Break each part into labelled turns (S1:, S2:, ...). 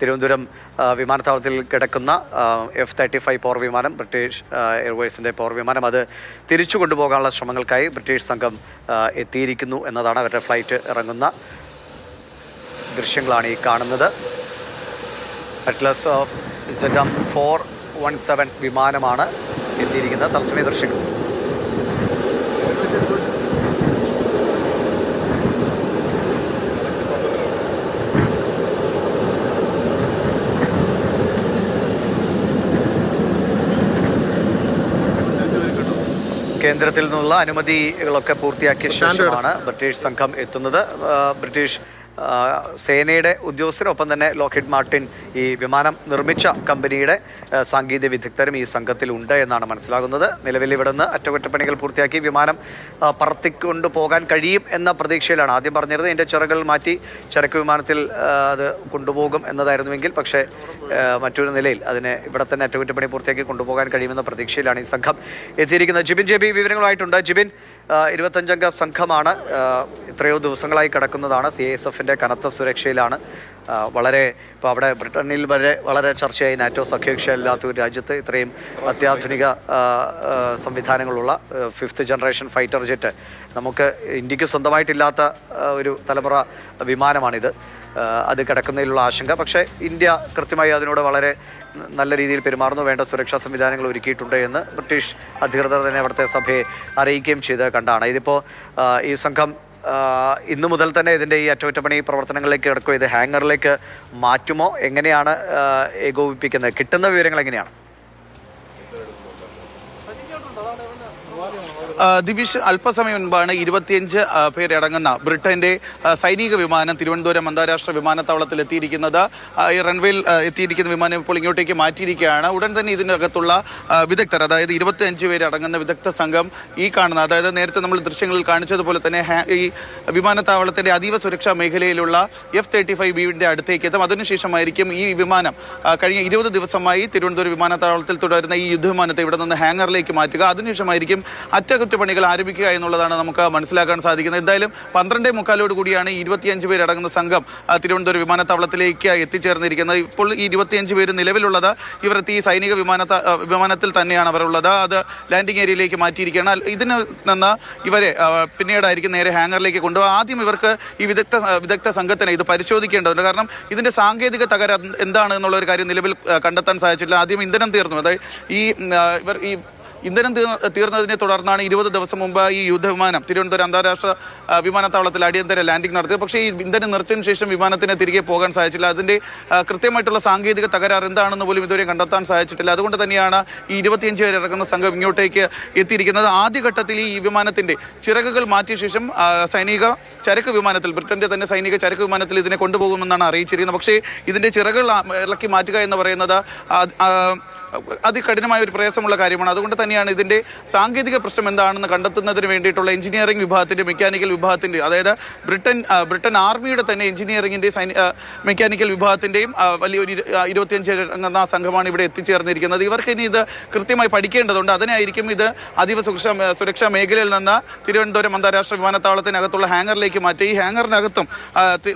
S1: തിരുവനന്തപുരം വിമാനത്താവളത്തിൽ കിടക്കുന്ന F thirty five പോർ വിമാനം ബ്രിട്ടീഷ് എയർവേസിന്റെ പോർ വിമാനം അത് തിരിച്ചു കൊണ്ടുപോകാനുള്ള ശ്രമങ്ങൾക്കായി ബ്രിട്ടീഷ് സംഘം എത്തിയിരിക്കുന്നു എന്നതാണ് അവരുടെ ഫ്ലൈറ്റ് ഇറങ്ങുന്ന ദൃശ്യങ്ങളാണ് ഈ കാണുന്നത്. അറ്റ്ലസ് ഓഫ് സെഡം ഫോർ വൺ സെവൻ വിമാനമാണ് എത്തിയിരിക്കുന്നത്. തത്സമയ ദൃശ്യങ്ങൾ. കേന്ദ്രത്തിൽ നിന്നുള്ള അനുമതികളൊക്കെ പൂർത്തിയാക്കിയ ശേഷമാണ് ബ്രിട്ടീഷ് സംഘം എത്തുന്നത്. ബ്രിട്ടീഷ് സേനയുടെ ഉദ്യോഗസ്ഥരൊപ്പം തന്നെ ലോക്കിഡ് മാർട്ടിൻ ഈ വിമാനം നിർമ്മിച്ച കമ്പനിയുടെ സാങ്കേതിക വിദഗ്ധരും ഈ സംഘത്തിൽ ഉണ്ട് എന്നാണ് മനസ്സിലാകുന്നത്. നിലവിൽ ഇവിടുന്ന് അറ്റകുറ്റപ്പണികൾ പൂർത്തിയാക്കി വിമാനം പറത്തിക്കൊണ്ട് പോകാൻ കഴിയും എന്ന പ്രതീക്ഷയിലാണ്. ആദ്യം പറഞ്ഞിരുന്നത് എന്റെ ചിറകൾ മാറ്റി ചരക്ക് വിമാനത്തിൽ അത് കൊണ്ടുപോകും എന്നതായിരുന്നുവെങ്കിൽ പക്ഷേ മറ്റൊരു നിലയിൽ അതിനെ ഇവിടെ തന്നെ അറ്റകുറ്റപ്പണി പൂർത്തിയാക്കി കൊണ്ടുപോകാൻ കഴിയുമെന്ന പ്രതീക്ഷയിലാണ് ഈ സംഘം എത്തിയിരിക്കുന്നത്. ജിബിൻ ജെ ബി വിവരങ്ങളുമായിട്ടുണ്ട്. ജിബിൻ ഇരുപത്തഞ്ചംഗ സംഘമാണ് എത്രയോ ദിവസങ്ങളായി കിടക്കുന്നതാണ്. സി എസ് എഫിന്റെ കനത്ത സുരക്ഷയിലാണ്. വളരെ ഇപ്പോൾ അവിടെ ബ്രിട്ടനിൽ വരെ വളരെ ചർച്ചയായി. നാറ്റോ സഖ്യകക്ഷിയല്ലാത്ത ഒരു രാജ്യത്ത് ഇത്രയും അത്യാധുനിക സംവിധാനങ്ങളുള്ള ഫിഫ്ത്ത് ജനറേഷൻ ഫൈറ്റർ ജെറ്റ് നമുക്ക് ഇന്ത്യയ്ക്ക് സ്വന്തമായിട്ടില്ലാത്ത ഒരു തലമുറ വിമാനമാണിത്. അത് കിടക്കുന്നതിലുള്ള ആശങ്ക. പക്ഷേ ഇന്ത്യ കൃത്യമായി അതിനോട് വളരെ നല്ല രീതിയിൽ പെരുമാറുന്നു. വേണ്ട സുരക്ഷാ സംവിധാനങ്ങൾ ഒരുക്കിയിട്ടുണ്ട് എന്ന് ബ്രിട്ടീഷ് അധികൃതർ തന്നെ അവിടുത്തെ സഭയെ അറിയിക്കുകയും ചെയ്ത് കണ്ടാണ്. ഇതിപ്പോൾ ഈ സംഘം ഇന്നു മുതൽ തന്നെ ഇതിന്റെ ഈ അറ്റകുറ്റപ്പണി പ്രവർത്തനങ്ങളിലേക്ക് കിടക്കുമോ ഇത് ഹാങ്ങറിലേക്ക് മാറ്റുമോ? എങ്ങനെയാണ് ഏകോപിപ്പിക്കുന്നത്? കിട്ടുന്ന വിവരങ്ങൾ എങ്ങനെയാണ്?
S2: ദിവിഷ് അല്പസമയം മുൻപാണ് ഇരുപത്തിയഞ്ച് പേരടങ്ങുന്ന ബ്രിട്ടന്റെ സൈനിക വിമാനം തിരുവനന്തപുരം അന്താരാഷ്ട്ര വിമാനത്താവളത്തിൽ എത്തിയിരിക്കുന്നത്. ഈ റൺവേയിൽ എത്തിയിരിക്കുന്ന വിമാനം ഇപ്പോൾ ഇങ്ങോട്ടേക്ക് മാറ്റിയിരിക്കുകയാണ്. ഉടൻ തന്നെ ഇതിനകത്തുള്ള വിദഗ്ധർ അതായത് ഇരുപത്തിയഞ്ച് പേരടങ്ങുന്ന വിദഗ്ധ സംഘം ഈ കാണുന്ന അതായത് നേരത്തെ നമ്മൾ ദൃശ്യങ്ങളിൽ കാണിച്ചതുപോലെ തന്നെ ഈ വിമാനത്താവളത്തിന്റെ അതീവ സുരക്ഷാ മേഖലയിലുള്ള എഫ് തേർട്ടി ഫൈവ് ബിയുടെ അടുത്തേക്ക് എത്തും. അതിനുശേഷമായിരിക്കും ഈ വിമാനം കഴിഞ്ഞ ഇരുപത് ദിവസമായി തിരുവനന്തപുരം വിമാനത്താവളത്തിൽ തുടരുന്ന ഈ യുദ്ധവിമാനത്തെ ഇവിടെ നിന്ന് ഹാങ്ങറിലേക്ക് മാറ്റുക. അതിനുശേഷമായിരിക്കും അറ്റകുറ്റപ്പണികൾ ആരംഭിക്കുക എന്നുള്ളതാണ് നമുക്ക് മനസ്സിലാക്കാൻ സാധിക്കുന്നത്. എന്തായാലും പന്ത്രണ്ടേ മുക്കാലോട് കൂടിയാണ് ഇരുപത്തിയഞ്ച് പേരടങ്ങുന്ന സംഘം തിരുവനന്തപുരം വിമാനത്താവളത്തിലേക്ക് എത്തിച്ചേർന്നിരിക്കുന്നത്. ഇപ്പോൾ ഈ ഇരുപത്തിയഞ്ച് പേര് നിലവിലുള്ളത് ഇവരെത്തി സൈനിക വിമാന വിമാനത്തിൽ തന്നെയാണ് അവരുള്ളത്. അത് ലാൻഡിംഗ് ഏരിയയിലേക്ക് മാറ്റിയിരിക്കുകയാണ്. ഇതിന് നിന്ന് ഇവരെ പിന്നീടായിരിക്കും നേരെ ഹാങ്ങറിലേക്ക് കൊണ്ടുപോകുക ആദ്യം ഇവർക്ക് ഈ വിദഗ്ധ വിദഗ്ധ സംഘത്തിന് ഇത് പരിശോധിക്കേണ്ടതുണ്ട്. കാരണം ഇതിന്റെ സാങ്കേതിക തകരാർ എന്താണ് എന്നുള്ള ഒരു കാര്യം നിലവിൽ കണ്ടെത്താൻ സാധിച്ചിട്ടില്ല. ആദ്യം ഇന്ധനം തീർന്നു. അതായത് ഈ ഇവർ ഈ ഇന്ധനം തീർന്നതിനെ തുടർന്നാണ് ഇരുപത് ദിവസം മുമ്പ് ഈ യുദ്ധവിമാനം തിരുവനന്തപുരം അന്താരാഷ്ട്ര വിമാനത്താവളത്തിൽ അടിയന്തര ലാൻഡിംഗ് നടത്തിയത്. പക്ഷേ ഈ ഇന്ധനം നിർത്തിയതിനു ശേഷം വിമാനത്തിന് തിരികെ പോകാൻ സാധിച്ചില്ല. അതിന്റെ കൃത്യമായിട്ടുള്ള സാങ്കേതിക തകരാർ എന്താണെന്ന് പോലും ഇതുവരെ കണ്ടെത്താൻ സാധിച്ചിട്ടില്ല. അതുകൊണ്ട് തന്നെയാണ് ഈ ഇരുപത്തിയഞ്ച് പേര് ഇറങ്ങുന്ന സംഘം ഇങ്ങോട്ടേക്ക് എത്തിയിരിക്കുന്നത്. ആദ്യഘട്ടത്തിൽ ഈ വിമാനത്തിന്റെ ചിറകുകൾ മാറ്റിയ ശേഷം സൈനിക ചരക്ക് വിമാനത്തിൽ ബ്രിട്ടന്റെ തന്നെ സൈനിക ചരക്ക് വിമാനത്തിൽ ഇതിനെ കൊണ്ടുപോകുമെന്നാണ് അറിയിച്ചിരിക്കുന്നത്. പക്ഷേ ഇതിന്റെ ചിറകുകൾ ഇളക്കി മാറ്റുക എന്ന് പറയുന്നത് അതികഠിനമായ ഒരു പ്രയാസമുള്ള കാര്യമാണ്. അതുകൊണ്ട് തന്നെയാണ് ഇതിന്റെ സാങ്കേതിക പ്രശ്നം എന്താണെന്ന് കണ്ടെത്തുന്നതിന് വേണ്ടിയിട്ടുള്ള എഞ്ചിനീയറിംഗ് വിഭാഗത്തിന്റെ മെക്കാനിക്കൽ വിഭാഗത്തിന്റെ അതായത് ബ്രിട്ടൻ ബ്രിട്ടൻ ആർമിയുടെ തന്നെ എഞ്ചിനീയറിംഗിന്റെ സൈനി മെക്കാനിക്കൽ വിഭാഗത്തിന്റെയും വലിയൊരു ഇരുപത്തിയഞ്ച് അംഗ സംഘമാണ് ഇവിടെ എത്തിച്ചേർന്നിരിക്കുന്നത്. ഇവർക്ക് ഇനി ഇത് കൃത്യമായി പഠിക്കേണ്ടതുണ്ട്. അതിനായിരിക്കും ഇത് അതീവ സുരക്ഷാ സുരക്ഷാ മേഖലയിൽ നിന്ന് തിരുവനന്തപുരം അന്താരാഷ്ട്ര വിമാനത്താവളത്തിനകത്തുള്ള ഹാങ്ങറിലേക്ക് മാറ്റി. ഈ ഹാങ്ങറിനകത്തും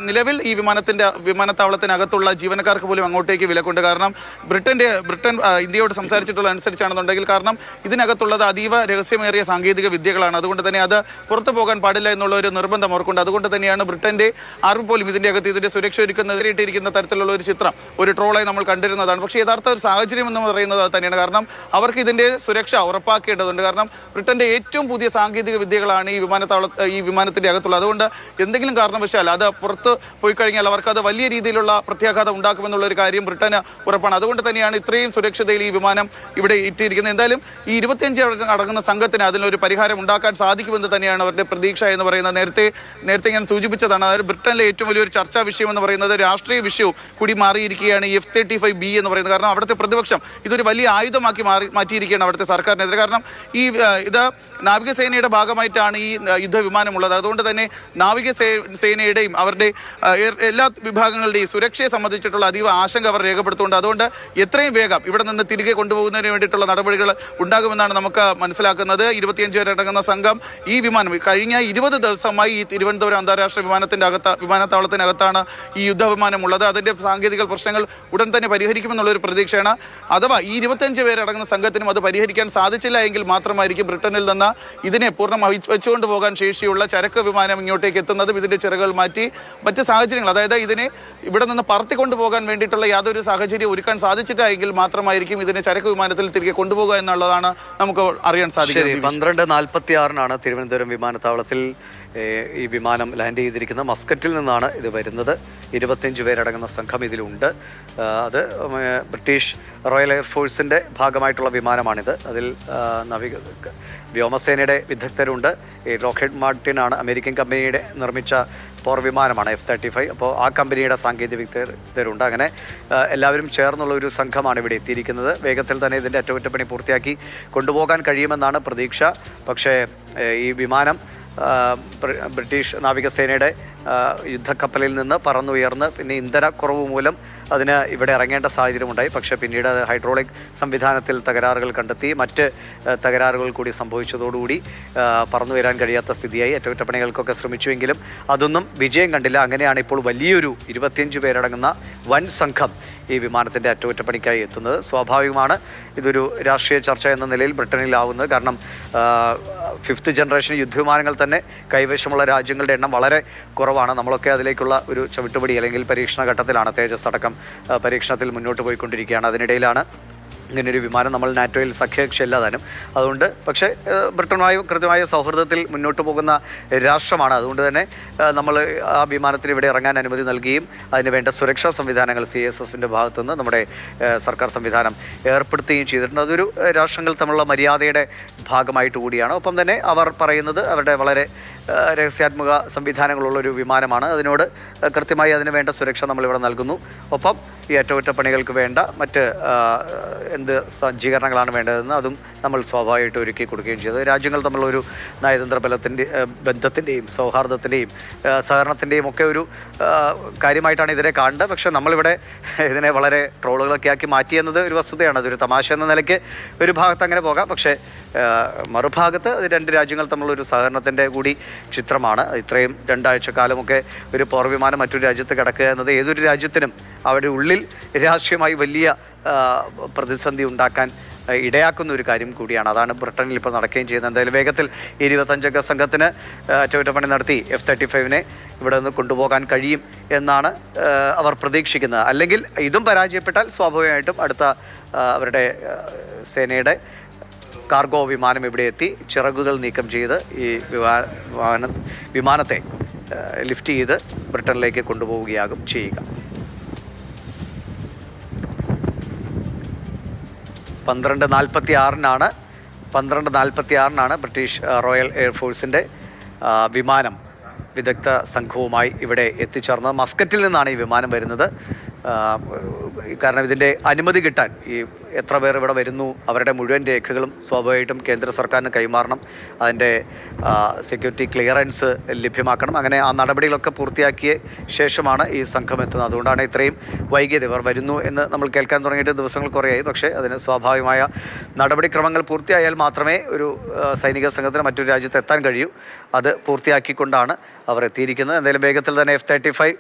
S2: നിലവിൽ ഈ വിമാനത്തിന്റെ വിമാനത്താവളത്തിനകത്തുള്ള ജീവനക്കാർക്ക് പോലും അങ്ങോട്ടേക്ക് വിലക്കുണ്ട്. കാരണം ബ്രിട്ടന്റെ ബ്രിട്ടൻ ഇന്ത്യയോട് സംസാരിച്ചിട്ടുള്ള അനുസരിച്ചാണെന്നുണ്ടെങ്കിൽ കാരണം ഇതിനകത്തുള്ളത് അതീവ രഹസ്യമേറിയ സാങ്കേതിക വിദ്യകളാണ്. അതുകൊണ്ട് തന്നെ അത് പുറത്തു പോകാൻ പാടില്ല എന്നുള്ള ഒരു നിർബന്ധം അവർക്കുണ്ട്. അതുകൊണ്ട് തന്നെയാണ് ബ്രിട്ടന്റെ ആർമി പോലും ഇതിന്റെ അകത്ത് ഇതിന്റെ സുരക്ഷ ഒരുക്കുന്നതിരിട്ടിരിക്കുന്ന തരത്തിലുള്ള ഒരു ചിത്രം ഒരു ട്രോളായി നമ്മൾ കണ്ടിരുന്നതാണ്. പക്ഷേ യഥാർത്ഥ ഒരു സാഹചര്യം എന്ന് പറയുന്നത് തന്നെയാണ്. കാരണം അവർക്ക് ഇതിന്റെ സുരക്ഷ ഉറപ്പാക്കേണ്ടതുണ്ട്. കാരണം ബ്രിട്ടന്റെ ഏറ്റവും പുതിയ സാങ്കേതിക വിദ്യകളാണ് ഈ വിമാനത്താവള ഈ വിമാനത്തിന്റെ അകത്തുള്ളത്. അതുകൊണ്ട് എന്തെങ്കിലും കാരണവശാൽ അത് പുറത്ത് പോയി കഴിഞ്ഞാൽ അവർക്ക് അത് വലിയ രീതിയിലുള്ള പ്രത്യാഘാതം ഉണ്ടാക്കുമെന്നുള്ള ഒരു കാര്യം ബ്രിട്ടന് ഉറപ്പാണ്. അതുകൊണ്ട് തന്നെയാണ് ഇത്രയും സുരക്ഷതയിൽ ഈ വിമാനം ഇവിടെ ഇട്ടിരിക്കുന്നത്. എന്തായാലും ഈ ഇരുപത്തിയഞ്ച് അടങ്ങുന്ന സംഘത്തിന് അതിനൊരു പരിഹാരം ഉണ്ടാക്കാൻ സാധിക്കുമെന്ന് തന്നെയാണ് അവരുടെ പ്രതീക്ഷ എന്ന് പറയുന്നത്. നേരത്തെ നേരത്തെ ഞാൻ സൂചിപ്പിച്ചതാണ് അതായത് ബ്രിട്ടനിലെ ഏറ്റവും വലിയൊരു ചർച്ചാ വിഷയം എന്ന് പറയുന്നത് രാഷ്ട്രീയ വിഷയവും കൂടി മാറിയിരിക്കുകയാണ് എഫ് തേർട്ടി ഫൈവ് ബി എന്ന് പറയുന്നത്. കാരണം അവിടുത്തെ പ്രതിപക്ഷം ഇതൊരു വലിയ ആയുധമാക്കി മാറി മാറ്റിയിരിക്കുകയാണ് അവിടുത്തെ സർക്കാരിനെതിരെ. കാരണം ഈ ഇത് നാവികസേനയുടെ ഭാഗമായിട്ടാണ് ഈ യുദ്ധവിമാനമുള്ളത്. അതുകൊണ്ട് തന്നെ നാവിക സേനയുടെയും അവരുടെ എല്ലാ വിഭാഗങ്ങളുടെയും സുരക്ഷയെ സംബന്ധിച്ചിട്ടുള്ള അതീവ ആശങ്ക അവർ രേഖപ്പെടുത്തുന്നുണ്ട്. അതുകൊണ്ട് എത്രയും വേഗം ഇവിടെ നിന്ന് തന്നെ തിരികെ കൊണ്ടുപോകുന്നതിന് വേണ്ടിയിട്ടുള്ള നടപടികൾ ഉണ്ടാകുമെന്നാണ് നമുക്ക് മനസ്സിലാക്കുന്നത്. ഇരുപത്തിയഞ്ച് പേരടങ്ങുന്ന സംഘം ഈ വിമാനം കഴിഞ്ഞ ഇരുപത് ദിവസമായി ഈ തിരുവനന്തപുരം അന്താരാഷ്ട്ര വിമാനത്തിന്റെ അകത്ത് വിമാനത്താവളത്തിനകത്താണ് ഈ യുദ്ധവിമാനം ഉള്ളത്. അതിന്റെ സാങ്കേതിക പ്രശ്നങ്ങൾ ഉടൻ തന്നെ പരിഹരിക്കുമെന്നുള്ളൊരു പ്രതീക്ഷയാണ്. അഥവാ ഈ ഇരുപത്തിയഞ്ച് പേരടങ്ങുന്ന സംഘത്തിനും അത് പരിഹരിക്കാൻ സാധിച്ചില്ല എങ്കിൽ മാത്രമായിരിക്കും ബ്രിട്ടനിൽ നിന്ന് ഇതിനെ പൂർണമായി വെച്ചുകൊണ്ട് പോകാൻ ശേഷിയുള്ള ചരക്ക് വിമാനം ഇങ്ങോട്ടേക്ക് എത്തുന്നതും. ഇതിന്റെ ചിറകുകൾ മാറ്റി മറ്റ് സാഹചര്യങ്ങൾ അതായത് ഇതിനെ ഇവിടെ നിന്ന് പറത്തിക്കൊണ്ടു പോകാൻ വേണ്ടിയിട്ടുള്ള യാതൊരു സാഹചര്യം ഒരുക്കാൻ സാധിച്ചിട്ടില്ല എങ്കിൽ മാത്രമായിരിക്കും ഇതിനെ ചരക്ക് വിമാനത്തിൽ തിരികെ കൊണ്ടുപോകുക എന്നുള്ളതാണ് നമുക്ക് അറിയാൻ സാധിക്കുന്നത്.
S1: പന്ത്രണ്ട് നാൽപ്പത്തി ആറിനാണ് തിരുവനന്തപുരം വിമാനത്താവളത്തിൽ ഈ വിമാനം ലാൻഡ് ചെയ്തിരിക്കുന്ന മസ്കറ്റിൽ നിന്നാണ് ഇത് വരുന്നത്. ഇരുപത്തിയഞ്ച് പേരടങ്ങുന്ന സംഘം ഇതിലുണ്ട്. അത് ബ്രിട്ടീഷ് റോയൽ എയർഫോഴ്സിന്റെ ഭാഗമായിട്ടുള്ള വിമാനമാണിത്. അതിൽ നവി നാവിക വ്യോമസേനയുടെ വിദഗ്ധരുണ്ട്. ഈ റോക്കറ്റ് മാർട്ടിനാണ് അമേരിക്കൻ കമ്പനിയുടെ നിർമ്മിച്ച പോർ വിമാനമാണ് എഫ് തേർട്ടി ഫൈവ്. അപ്പോൾ ആ കമ്പനിയുടെ സാങ്കേതിക വിദഗ്ധരുണ്ട്. അങ്ങനെ എല്ലാവരും ചേർന്നുള്ള ഒരു സംഘമാണ് ഇവിടെ എത്തിയിരിക്കുന്നത്. വേഗത്തിൽ തന്നെ ഇതിന്റെ അറ്റകുറ്റപ്പണി പൂർത്തിയാക്കി കൊണ്ടുപോകാൻ കഴിയുമെന്നാണ് പ്രതീക്ഷ. പക്ഷേ ഈ വിമാനം ബ്രിട്ടീഷ് നാവികസേനയുടെ യുദ്ധക്കപ്പലിൽ നിന്ന് പറന്നുയർന്ന് പിന്നെ ഇന്ധനക്കുറവ് മൂലം അതിന് ഇവിടെ ഇറങ്ങേണ്ട സാഹചര്യമുണ്ടായി. പക്ഷേ പിന്നീട് അത് ഹൈഡ്രോളിക് സംവിധാനത്തിൽ തകരാറുകൾ കണ്ടെത്തി മറ്റ് തകരാറുകൾ കൂടി സംഭവിച്ചതോടുകൂടി പറന്നുയരാൻ കഴിയാത്ത സ്ഥിതിയായി. അറ്റകുറ്റപ്പണികൾക്കൊക്കെ ശ്രമിച്ചുവെങ്കിലും അതൊന്നും വിജയം കണ്ടില്ല. അങ്ങനെയാണ് ഇപ്പോൾ വലിയൊരു ഇരുപത്തിയഞ്ച് പേരടങ്ങുന്ന വൻ സംഘം ഈ വിമാനത്തിന്റെ അറ്റകുറ്റപ്പണിക്കായി എത്തുന്നത്. സ്വാഭാവികമാണ് ഇതൊരു രാഷ്ട്രീയ ചർച്ച എന്ന നിലയിൽ ബ്രിട്ടനിലാവുന്നത്. കാരണം ഫിഫ്ത്ത് ജനറേഷൻ യുദ്ധവിമാനങ്ങൾ തന്നെ കൈവശമുള്ള രാജ്യങ്ങളുടെ എണ്ണം വളരെ കുറവാണ്. നമ്മളൊക്കെ അതിലേക്കുള്ള ഒരു ചവിട്ടുപടി അല്ലെങ്കിൽ പരീക്ഷണ ഘട്ടത്തിലാണ് തേജസ് അടക്കം പരീക്ഷണത്തിൽ മുന്നോട്ട് പോയിക്കൊണ്ടിരിക്കുകയാണ്. അതിനിടയിലാണ് ഇങ്ങനൊരു വിമാനം നമ്മൾ നാറ്റോയിൽ സഖ്യകക്ഷി താനും അതുകൊണ്ട് പക്ഷേ ബ്രിട്ടനുമായി കൃത്യമായ സൗഹൃദത്തിൽ മുന്നോട്ട് പോകുന്ന രാഷ്ട്രമാണ്. അതുകൊണ്ട് തന്നെ നമ്മൾ ആ വിമാനത്തിന് ഇവിടെ ഇറങ്ങാൻ അനുമതി നൽകുകയും അതിന് വേണ്ട സുരക്ഷാ സംവിധാനങ്ങൾ സി എസ് എഫിന്റെ ഭാഗത്തുനിന്ന് നമ്മുടെ സർക്കാർ സംവിധാനം ഏർപ്പെടുത്തുകയും ചെയ്തിട്ടുണ്ട്. അതൊരു രാഷ്ട്രങ്ങൾ തമ്മിലുള്ള മര്യാദയുടെ ഭാഗമായിട്ട് കൂടിയാണ്. ഒപ്പം തന്നെ അവർ പറയുന്നത് അവരുടെ വളരെ രഹസ്യാത്മക സംവിധാനങ്ങളുള്ളൊരു വിമാനമാണ്. അതിനോട് കൃത്യമായി അതിന് വേണ്ട സുരക്ഷ നമ്മളിവിടെ നൽകുന്നു. ഒപ്പം ഈ അറ്റകുറ്റപ്പണികൾക്ക് വേണ്ട മറ്റ് എന്ത് സജ്ജീകരണങ്ങളാണ് വേണ്ടതെന്ന് അതും നമ്മൾ സ്വാഭാവികമായിട്ട് ഒരുക്കി കൊടുക്കുകയും ചെയ്തത് രാജ്യങ്ങൾ തമ്മിലുള്ള ഒരു നയതന്ത്ര ബലത്തിന്റെ ബന്ധത്തിന്റെയും സൗഹാർദ്ദത്തിന്റെയും സഹകരണത്തിന്റെയും ഒക്കെ ഒരു കാര്യമായിട്ടാണ് ഇതിനെ കാണേണ്ടത്. പക്ഷേ നമ്മളിവിടെ ഇതിനെ വളരെ ട്രോളുകളൊക്കെ ആക്കി മാറ്റി എന്നത് ഒരു വസ്തുതയാണ്. അതൊരു തമാശ എന്ന നിലയ്ക്ക് ഒരു ഭാഗത്ത് അങ്ങനെ പോകാം. പക്ഷേ മറുഭാഗത്ത് രണ്ട് രാജ്യങ്ങൾ തമ്മിലുള്ള ഒരു സഹകരണത്തിന്റെ കൂടി ചിത്രമാണ്. ഇത്രയും രണ്ടാഴ്ച കാലമൊക്കെ ഒരു പോർവിമാനം മറ്റൊരു രാജ്യത്ത് കിടക്കുക എന്നത് ഏതൊരു രാജ്യത്തിനും അവരുടെ ഉള്ളിൽ രാഷ്ട്രീയമായി വലിയ പ്രതിസന്ധി ഉണ്ടാക്കാൻ ഇടയാക്കുന്ന ഒരു കാര്യം കൂടിയാണ്. അതാണ് ബ്രിട്ടനിൽ ഇപ്പോൾ നടക്കുകയും ചെയ്യുന്നത്. എന്തായാലും വേഗത്തിൽ ഇരുപത്തഞ്ചംഗ സംഘത്തിന് അറ്റകുറ്റപ്പണി നടത്തി എഫ് തേർട്ടി ഫൈവിനെ ഇവിടെ നിന്ന് കൊണ്ടുപോകാൻ കഴിയും എന്നാണ് അവർ പ്രതീക്ഷിക്കുന്നത്. അല്ലെങ്കിൽ ഇതും പരാജയപ്പെട്ടാൽ സ്വാഭാവികമായിട്ടും അടുത്ത അവരുടെ സേനയുടെ കാർഗോ വിമാനം ഇവിടെ എത്തി ചിറകുകൾ നീക്കം ചെയ്ത് ഈ വിമാ- വിമാന വിമാനത്തെ ലിഫ്റ്റ് ചെയ്ത് ബ്രിട്ടനിലേക്ക് കൊണ്ടുപോവുകയാകും ചെയ്യുക. പന്ത്രണ്ട് നാൽപ്പത്തി ആറിനാണ് പന്ത്രണ്ട് നാൽപ്പത്തി ആറിനാണ് ബ്രിട്ടീഷ് റോയൽ എയർഫോഴ്സിന്റെ വിമാനം വിദഗ്ധ സംഘവുമായി ഇവിടെ എത്തിച്ചേർന്നത്. മസ്കറ്റിൽ നിന്നാണ് ഈ വിമാനം വരുന്നത്. കാരണം ഇതിന്റെ അനുമതി കിട്ടാൻ ഈ എത്ര പേർ ഇവിടെ വരുന്നു അവരുടെ മുഴുവൻ രേഖകളും സ്വാഭാവികമായിട്ടും കേന്ദ്ര സർക്കാരിന് കൈമാറണം അതിന്റെ സെക്യൂരിറ്റി ക്ലിയറൻസ് ലഭ്യമാക്കണം. അങ്ങനെ ആ നടപടികളൊക്കെ പൂർത്തിയാക്കിയ ശേഷമാണ് ഈ സംഘം എത്തുന്നത്. അതുകൊണ്ടാണ് ഇത്രയും വൈകിയത്. ഇവർ വരുന്നു എന്ന് നമ്മൾ കേൾക്കാൻ തുടങ്ങിയിട്ട് ദിവസങ്ങൾ കുറേയായി. പക്ഷേ അതിന് സ്വാഭാവികമായ നടപടിക്രമങ്ങൾ പൂർത്തിയായാൽ മാത്രമേ ഒരു സൈനിക സംഘത്തിന് മറ്റൊരു രാജ്യത്ത് എത്താൻ കഴിയൂ. അത് പൂർത്തിയാക്കിക്കൊണ്ടാണ് അവർ എത്തിയിരിക്കുന്നത്. എന്തായാലും വേഗത്തിൽ തന്നെ എഫ് തേർട്ടി ഫൈവ്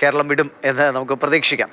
S1: കേരളം വിടും എന്ന് നമുക്ക് പ്രതീക്ഷിക്കാം.